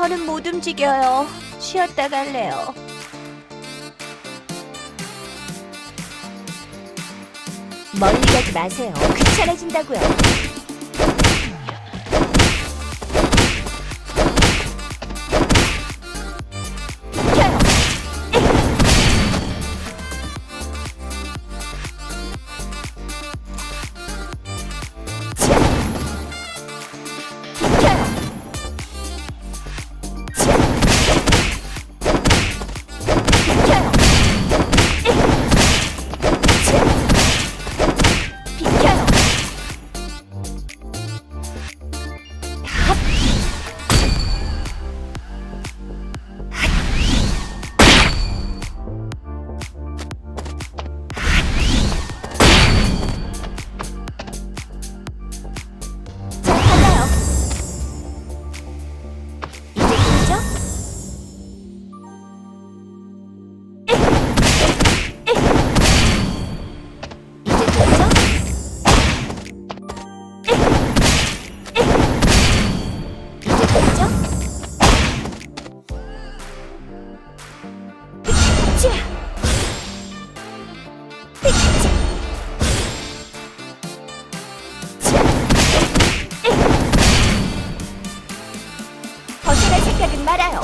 저는 못 움직여요. 쉬었다 갈래요. 멀리 가지 마세요. 귀찮아진다고요. 생각은 말아요.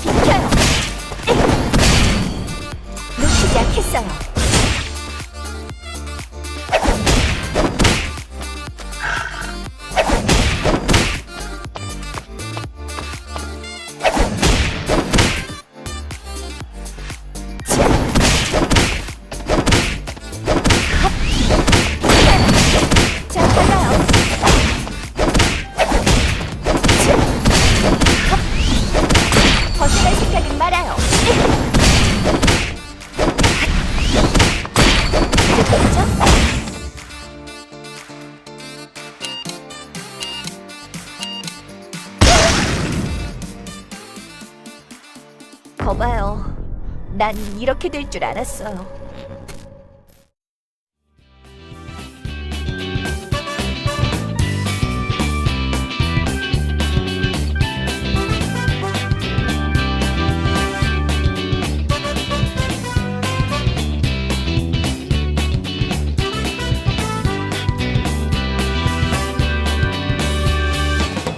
비켜요. 놓치지 않겠어요. 거봐요. 난 이렇게 될 줄 알았어요.